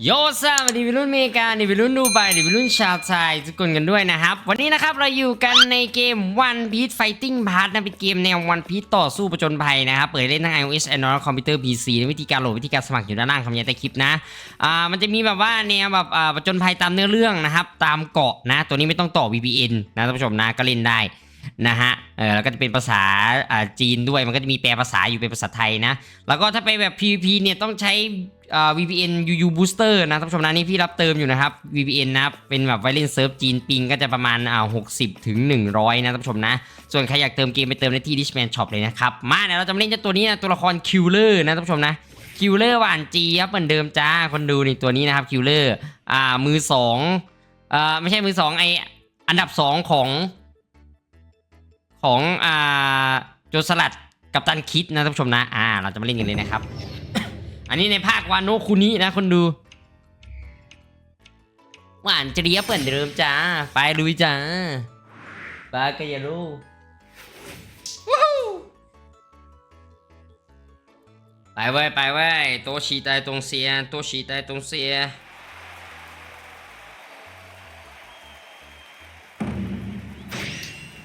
โยซาสวัสดีวัยรุ่นเมกาดีวัยรุ่นดูไบดีวัยรุ่นชาวไทยทุกคนกันด้วยนะครับ วันนี้นะครับเราอยู่กันในเกม One Piece Fighting Pass นะเป็นเกมแนว One Piece ต่อสู้ประจนภัยนะครับเปิดเล่นทั้ง iOS Android คอมพิวเตอร์ PC วิธีการโหลดวิธีการสมัครอยู่ด้านล่างคำยันใต้คลิปนะอ่ามันจะมีแบบว่าแนวแบบอ่าประจนภัยตามเนื้อเรื่องนะครับตามเกาะนะ ตัวนี้ไม่ต้องต่อ VPN นะท่านผู้ชมนะก็เล่นได้ นะฮะ เออแล้วก็จะเป็นภาษาอ่าจีนด้วย มันก็จะมีแปลภาษาอยู่เป็นภาษาไทยนะ แล้วก็ถ้าไปแบบ PVP เนี่ยต้องใช้อ่า VPN UU Booster นะท่านผู้ชมนะนี่พี่รับเติมอยู่นะครับ VPN นะครับเป็นแบบไวเลนเซิร์ฟจีนปิงก็จะประมาณอ่า60ถึง100นะท่านผู้ชมนะ ส่วนใครอยากเติมเกมไปเติมได้ที่ Dishman Shop เลยนะครับ มาเดี๋ยวเราจะมาเล่นเจ้าตัวนี้นะตัวละคร Killer นะท่านผู้ชมนะ Killer หวานจี๊ยบเหมือนเดิมจ้าคนดูในตัวนี้นะครับ Killer อ่ามือสองอ่าไม่ใช่มือสองไออันดับสองของ ของอ่าโจรสลัดกับตันคิดนะท่านผู้ชมนะ อ่า เราจะมาเล่นกันเลยนะครับ อันนี้ในภาควานโนคุนินะคนดูหวานเจี๊ยบเปิดเดิมจ้า ไปลุยจ้าบากายาโร่วู้ฮู้ไปเว้ยไปเว้ยโตชีตายตรงเสียโตชีตายตรงเสีย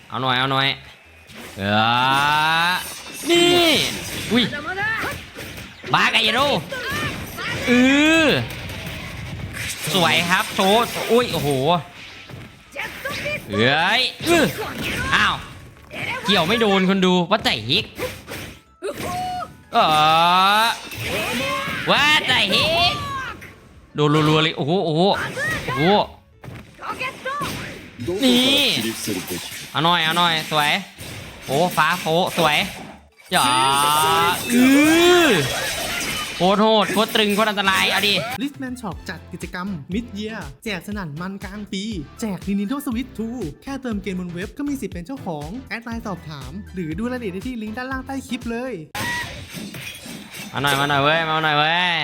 เอาหน่อยเอาหน่อย เออนี่อุ้ยบาไกายโรเออสวยครับโชว์อุ้ยโอ้โหเฮ้ยอื้ออ้าวเกี่ยวไม่โดนคนดูว่าใจฮิกเออว่าใจฮิกโดนรัวๆเลยโอ้โหโอ้โหโอ้โหนี่เอาหน่อยเอาหน่อยสวย โอ้ฟ้าโฟสวยอย่าอือโคตรโหดโคตรตรึงโคตรอันตรายเอาดิลิสแมนช็อปจัดกิจกรรม Mid Year แจกสนั่นมันกลางปี แจก Nintendo Switch 2 แค่เติมเกมบนเว็บก็มีสิทธิ์เป็นเจ้าของ แอดไลน์สอบถาม หรือดูรายละเอียดได้ที่ลิงก์ด้านล่างใต้คลิปเลย มาหน่อยมาหน่อยเว้ยมาหน่อยเว้ย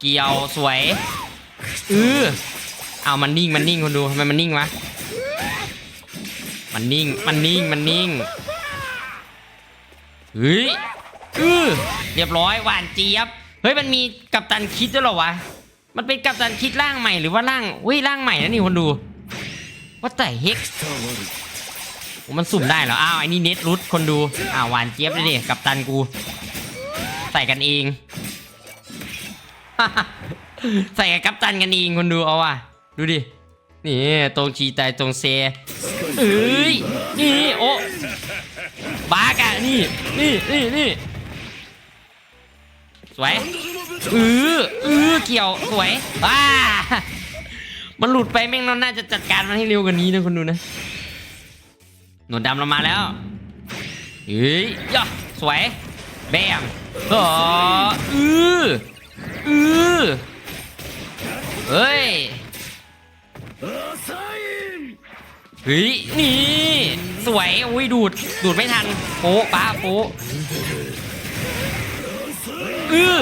เกี่ยวสวยอือเอามันนิ่งมันนิ่งคนดูทำไมมันนิ่งวะ มันนิ่ง มันนิ่ง มันนิ่งเฮ้ยอือเรียบร้อยหวานเจี๊ยบ เฮ้ย มันมีกัปตันคิดด้วยหรอวะ มันเป็นกัปตันคิดร่างใหม่หรือว่าร่างเฮ้ยร่างใหม่นะนี่คนดู ว่าแต่เฮกมันสุ่มได้เหรอ อ้าวไอ้นี่เน็ตรุดคนดู อ้าวหวานเจี๊ยบเลยดิกับตันกู ใส่กันเอง ใส่กับกัปตันกันเองคนดูเอาว่ะ ดูดิ นี่ตรงชีตายตรงเซ เอ้ยนี่โอ้บากะนี่นี่นี่นี่สวยเออเออเกี่ยวสวยว้ามันหลุดไปแม่งเราน่าจะจัดการมันให้เร็วกว่านี้นะคนดูนะหนวดดำเรามาแล้วเฮ้ยย่ะสวยแบมเอออืออือเฮ้ย เฮ้ยนี่ สวยอุ้ยดูดดูดไม่ทันโป๊ะป้าโป๊ะอือ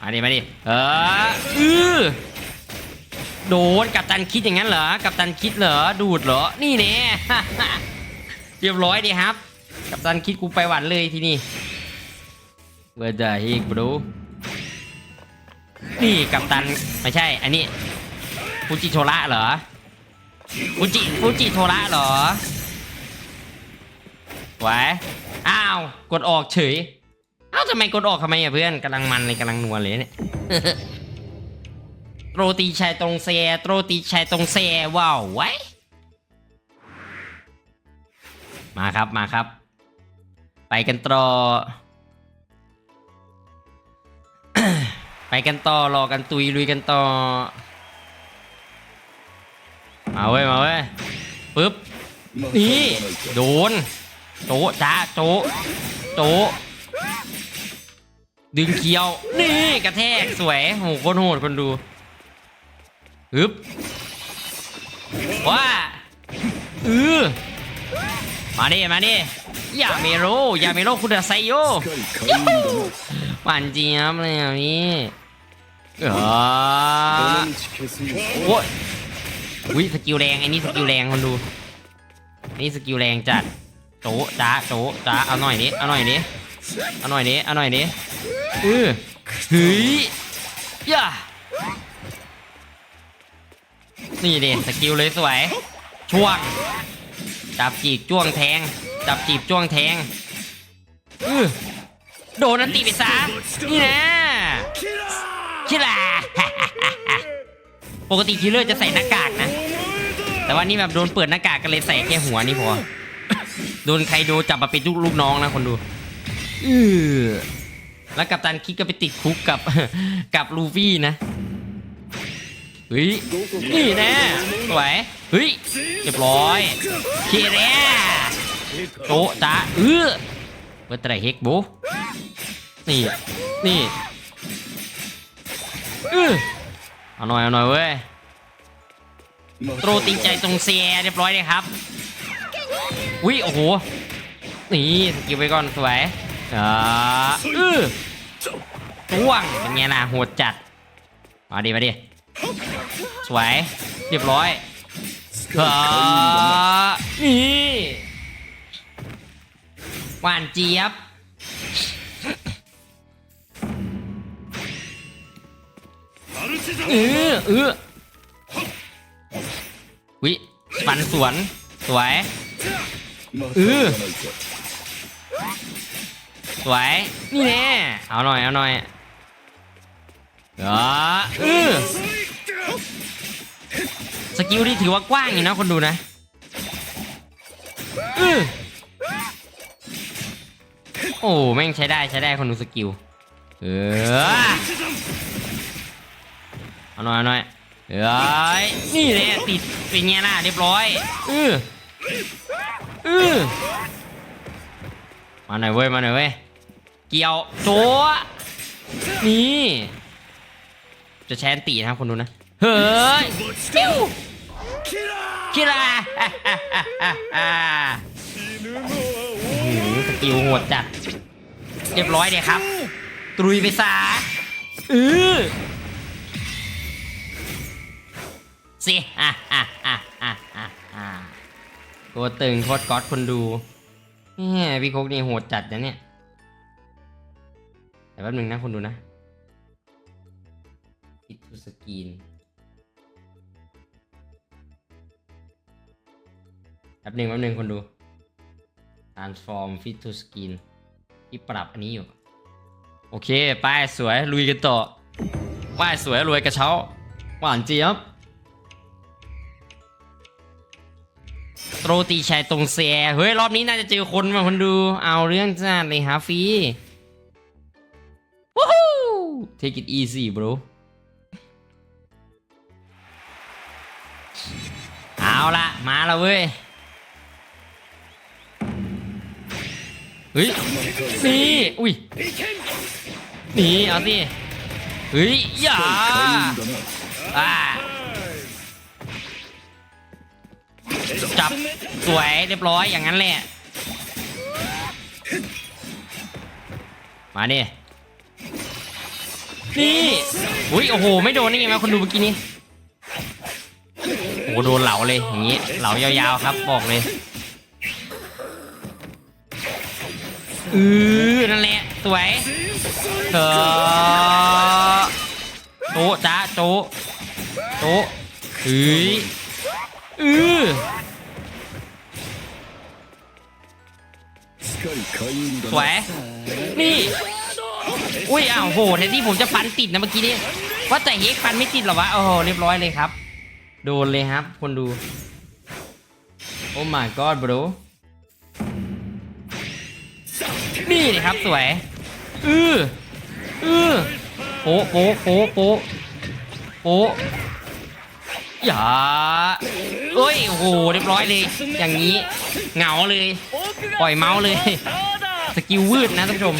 มาดิมาดิเอออือโดนกับตันคิดอย่างนั้นเหรอกับตันคิดเหรอดูดเหรอนี่แน่เรียบร้อยดีครับ กับตันคิดกูไปหวันเลยที่นี่เบอร์ดาฮิกบรูนี่กับตันไม่ใช่ อันนี้ฟูจิโทระเหรอ ฟูจิฟูจิโทระเหรอไหวอ้าว กดออกเฉย เอ้าทำไมกดออกทำไมอะเพื่อนกำลังมันเลยกำลังนัวเลยเนี่ยโรตีชายตรงเซโรตีชายตรงเซว้าวไว้ มาครับมาครับ ไปกันต่อ ไปกันต่อรอกันตุยลุยกันต่อ มาเว้ยมาเว้ยปึ๊บนี่โดนโจะจ้าโจะโจะดึงเคียวนี่กระแทกสวยโหโคตรโหดคนดูฮึบว่าอือมาดิมาดิอย่าเมโรอย่าเมโรคุณจะไซโยหวานเจี๊ยบเลยอะพี่เออโอ้ย อุ้ยสกิลแรงไอ้นี่สกิลแรงคนดูนี่สกิลแรงจัดโจะจ้าโจะจ้าเอาหน่อยดิเอาหน่อยดิเอาหน่อยดิเอาหน่อยดิเออเฮ้ยย่านี่เด็สกิลเลยสวยช่วงจับจีบจ้วงแทง จับจีบจ้วงแทงเออโดนอันติไปซะนี่นะคิล่ะปกติคิลเลอร์จะใส่หน้ากากนะ แต่ว่านี่แบบโดนเปิดหน้ากากกันเลยใส่แค่หัวนี่พอ โดนใครโดนจับมาเป็นลูกน้องนะคนดูอือแล้วกัปตันคิกก็ไปติดคุกกับกับลูฟี่นะเฮ้ยนี่แน่สวยเฮ้ยเรียบร้อยเคเรียโตะจ้าเออเปิดแต่เฮกโบนี่นี่เออเอาหน่อยเอาหน่อยเว้ย โตรตีใจตรงเซียเรียบร้อยเลยครับอุ้ยโอ้โหนี่สกิลไปก่อนสวยอ่าเออจ้วงเป็นไงล่ะโหดจัดมาดิมาดิสวยเรียบร้อยอ่านี่หวานเจี๊ยบเออเออ นสวน สวยเออสวย นี่แน่เอาหน่อย เอาหน่อยอ่าเออสกิลที่ถือว่ากว้างอยู่นะคนดูนะเออโอ้แม่งใช้ได้ใช้ได้คนดูสกิลเออเอาหน่อยเอาหน่อย เอ้ยนี่เลยติดเป็นไงล่ะเรียบร้อยอืออือมาหน่อยเว้ยมาหน่อยเว้ยเกี่ยวโจ้นี่จะแชนตีนะครับคนดูนะเฮ้ยปิ้วคิราหือสกิลโหดจัดเรียบร้อยเลยครับ ตรุยไปซะอือ สิอะอะอะอะอะอะตัวตึงโคตรก๊อตคนดูเนี่พี่โคกนี่โหดจัดนะเนี่ยแต่แป๊บนึงนะคนดูนะอิทูสกรีนแป๊บนึงแป๊บนึงคนดู transform fit to skin ที่ปรับอันนี้อยู่ โอเค ป้ายสวยลุยกันต่อป้ายสวยรวยกระเช้า หวานเจี๊ยบ ตรตีชัยตรงเซียเฮ้ย รอบนี้น่าจะเจอคนมาคนดูเอาเรื่องจ้าเลยฮะฟรีวู้ฮู้ take it easy bro เอาละมาแล้วเว้ยเฮ้ยนี่อุ้ยนี่เอาสิเฮ้ยอย่าอ่า จับสวยเรียบร้อยอย่างนั้นแหละ มาดินี่อุ้ยโอ้โห ไม่โดนนี่ไงมาคนดูเมื่อกี้นี้โอ้โหโดนเหลาเลยอย่างนี้เหลายาวๆครับบอกเลยอือนั่นแหละสวยเออโต๊ะจ้าโต๊ะโต๊ะเฮ้ย อือสวย นี่ อุ้ย อ้าวโหแทนที่ผมจะฟันติดนะเมื่อกี้นี้ว่าแต่เฮกฟันไม่ติดหรอวะ โอ้โห เรียบร้อยเลยครับ โดนเลยครับ คนดู โอ้ my god bro นี่เลยครับสวย อืออือโป๊ะโป๊ะโป๊ะโป๊ะโป๊ะ อย่าเอ้ยโอ้โหเรียบร้อยเลย อย่างนี้เหงาเลย ปล่อยเมาส์เลย สกิลวืดนะท่านผู้ชม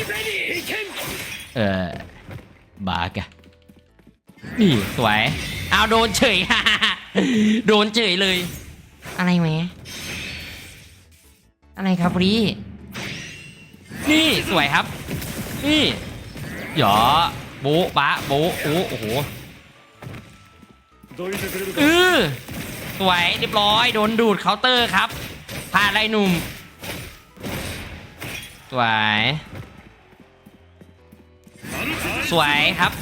เออบากะนี่สวย เอาโดนเฉย โดนเฉยเลย อะไรแหมอะไรครับพี่นี่สวยครับ นี่หยอโบ๊ะบะโบ๊ะโอ้โห เออสวยเรียบร้อยโดนดูดเคาน์เตอร์ครับพลาดไรหนุ่มสวยสวยครับ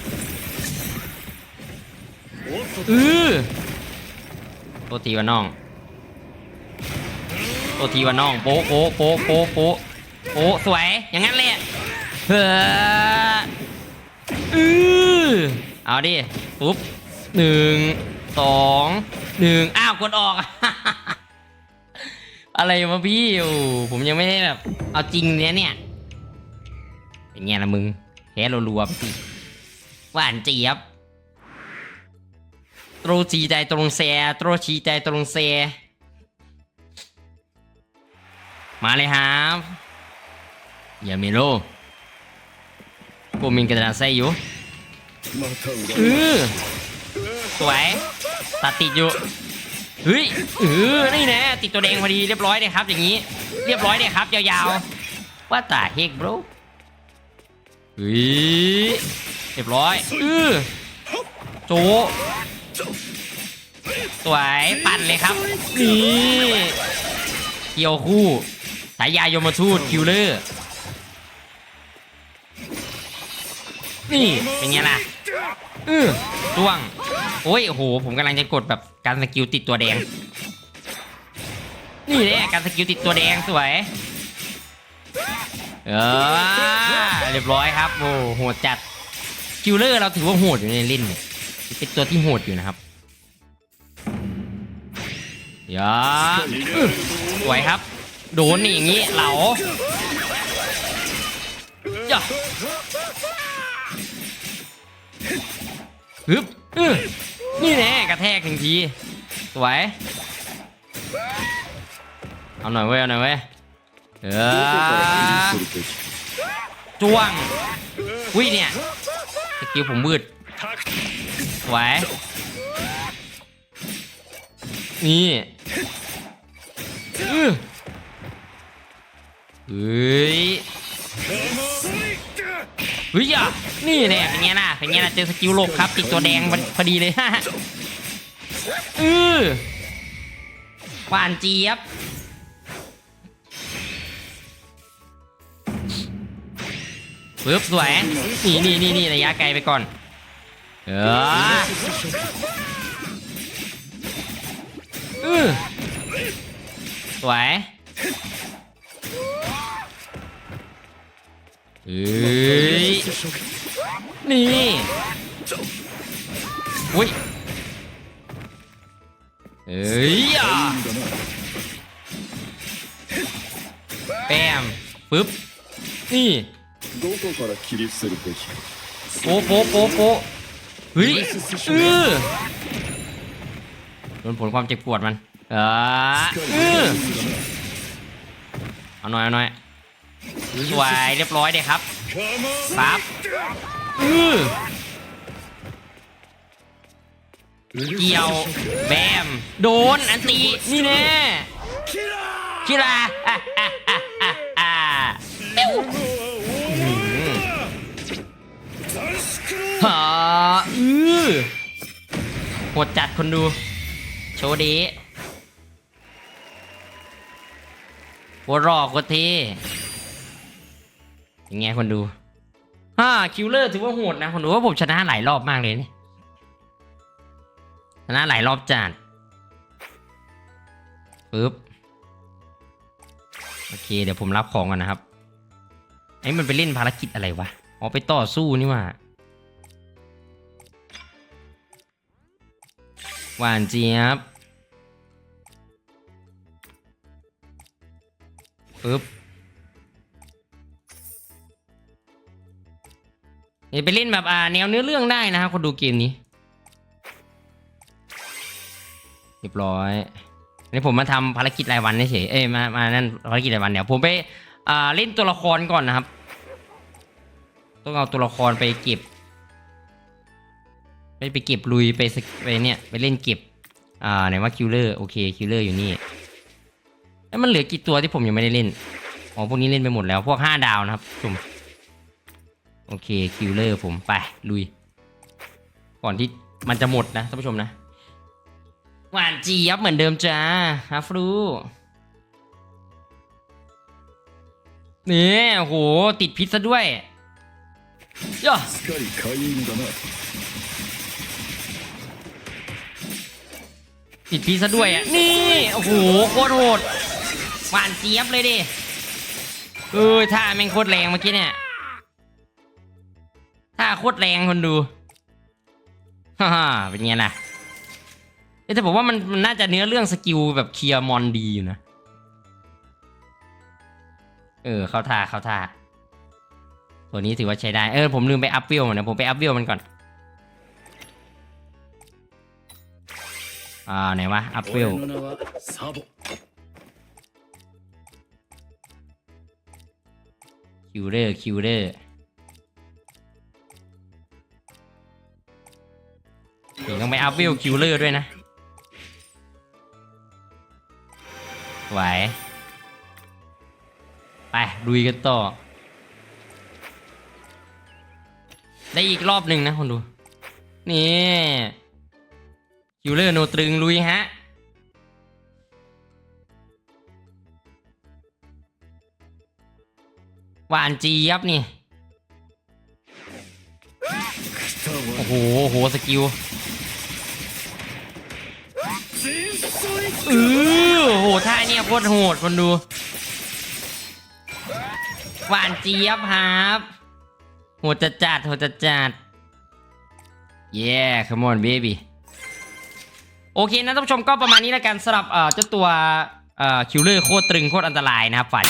เออตัวทีว่าน้องตัวทีว่าน้องโป๊โป๊โป๊โป๊โป๊โป๊สวยอย่างนั้นเลยอะเออือเอาดิปุ๊บ หนึ่งสองหนึ่งอ้าวกดออก อะไรมาพี่โอ้ผมยังไม่ได้แบบ เอาจริงเนี้ยเนี่ยเป็นไงล่ะมึงแพ้รัวๆพี่หวานเจี๊ยบตรูจีใจตรงเซตรูจีใจตรงเซมาเลยครับอย่ามีโลกูมินกระดาษใส่อยู่เออ สวยตัดติดอยู่เฮ้ยเออนี่น่ติดตัวแดงพอดีเรียบร้อยเลยครับ อย่างนี้ เรียบร้อยเลยครับ ยาวๆว่าแตาเฮกบรูเฮ้ยเรียบร้อยเออโจสวยปั่นเลยครับนี่เกี่ยวคู่สายยายมทูตคิวเลอร์นี่เป็นไงล่ะอือจ้วง โอ้ยโอ้โหผมกำลังจะกดแบบการสกิลติดตัวแดง นี่เนี่ยการสกิลติดตัวแดงสวย เออเรียบร้อยครับโอ้โหดจัดคิวเลอร์เราถือว่าโหดอยู่ในเล่นเนี่ยเป็นตัวที่โหดอยู่นะครับเดี๋ยวอื้อสวยครับ โดนนี่อย่างนี้เหลาย่าฮึบอือ นี่แน่กระแทกทันทีสวยเอาหน่อยเว้ยเอาหน่อยเว้ยเออจ้วงวิ่งเนี่ยสกิลผมมืดสวยนี่เออ อะนี่แน่เป็นไงล่ะเป็นไงล่ะเจอสกิลหลบครับ ติดตัวแดงพอดีเลยฮะอือหวานเจี๊ยบปึ๊บสวยนี่นี่นี่นี่ระยะไกลไปก่อน เอออือสวยเฮ้ย นี่อุ้ยเอ้ยแปมปึ๊บ นี่โป๊โป๊โป๊โป๊เฮ้ยเออโดนผลความเจ็บปวดมันเออเอาหน่อยเอาหน่อยสวยเรียบร้อยเลยครับซับ เออเกี่ยวแบม โดน อันตีนี่แน่คิราอะอะอะอะอะปิ้วหาอือโหดจัดคนดู โชว์ดีหัวรอกว่าเทยังไงคนดู ฮ่าคิวเลอร์ถือว่าโหดนะคนดูว่าผมชนะหลายรอบมากเลยเนี่ยชนะหลายรอบจัดปึ๊บโอเค เดี๋ยวผมรับของก่อนนะครับไอ้มันไปเล่นภารกิจอะไรวะอ๋อไปต่อสู้นี่ว่าหวานเจี๊ยบปึ๊บ เดี๋ยวไปเล่นแบบอ่าแนวเนื้อเรื่องได้นะครับคนดูเกมนี้เรียบร้อยอันนี้ผมมาทำภารกิจรายวันเฉยเอ้ยมามานั่นภารกิจรายวันเดี๋ยวผมไปอ่าเล่นตัวละครก่อนนะครับ ต้องเอาตัวละครไปเก็บ ไปไปเก็บลุยไปสไปเนี่ยไปเล่นเก็บอ่าไหนว่าคิลเลอร์โอเคคิลเลอร์อยู่นี่แล้วมันเหลือกี่ตัวที่ผมยังไม่ได้เล่นอ๋อพวกนี้เล่นไปหมดแล้วพวกห้าดาวนะครับชม โอเคคิลเลอร์ผมไปลุย ก่อนที่มันจะหมดนะท่านผู้ชมนะ หวานจียับเหมือนเดิมจ้าฮัฟรูเนี่ยโหติดพิษซะด้วยย่อติดพิษซะด้วยอะนี่โอ้โหโคตรโหดหวานเจี๊ยบเลยดิเออท่าแม่งโคตรแรงเมื่อกี้เนี่ย ท่าโคตรแรงคนดูฮ่าเป็นไงล่ะแต่ผมว่ามันน่าจะเนื้อเรื่องสกิลแบบเคลียร์มอนดีอยู่นะ เออ เข้าท่าเข้าท่า ตัวนี้ถือว่าใช้ได้ เออ ผมลืมไปอัพวิวมันนะผมไปอัพวิวมันก่อน อ่า ไหนวะ อัพวิวคิวเลอร์คิวเลอร์ ถึงต้องไปอัพวิลคิวเลอร์ด้วยนะ ไหว ไปดุยกันต่อ ได้อีกรอบหนึ่งนะคนดู นี่คิวเลอร์โนตรึงลุยฮะหวานจียับนี่ โอ้โห โห สกิล เออโอ้โหท่าเนี่ยโคตรโหดคนดู หวานเจี๊ยบครับโหดจัดจัดๆโหดจัดจัดเย้ come on baby โอเคนะท่านผู้ชมก็ประมาณนี้แล้วกันสำหรับเอ่อเจ้าตัวเอ่อคิวเลอร์โคตรตรึงโคตรอันตรายนะครับฝ่าย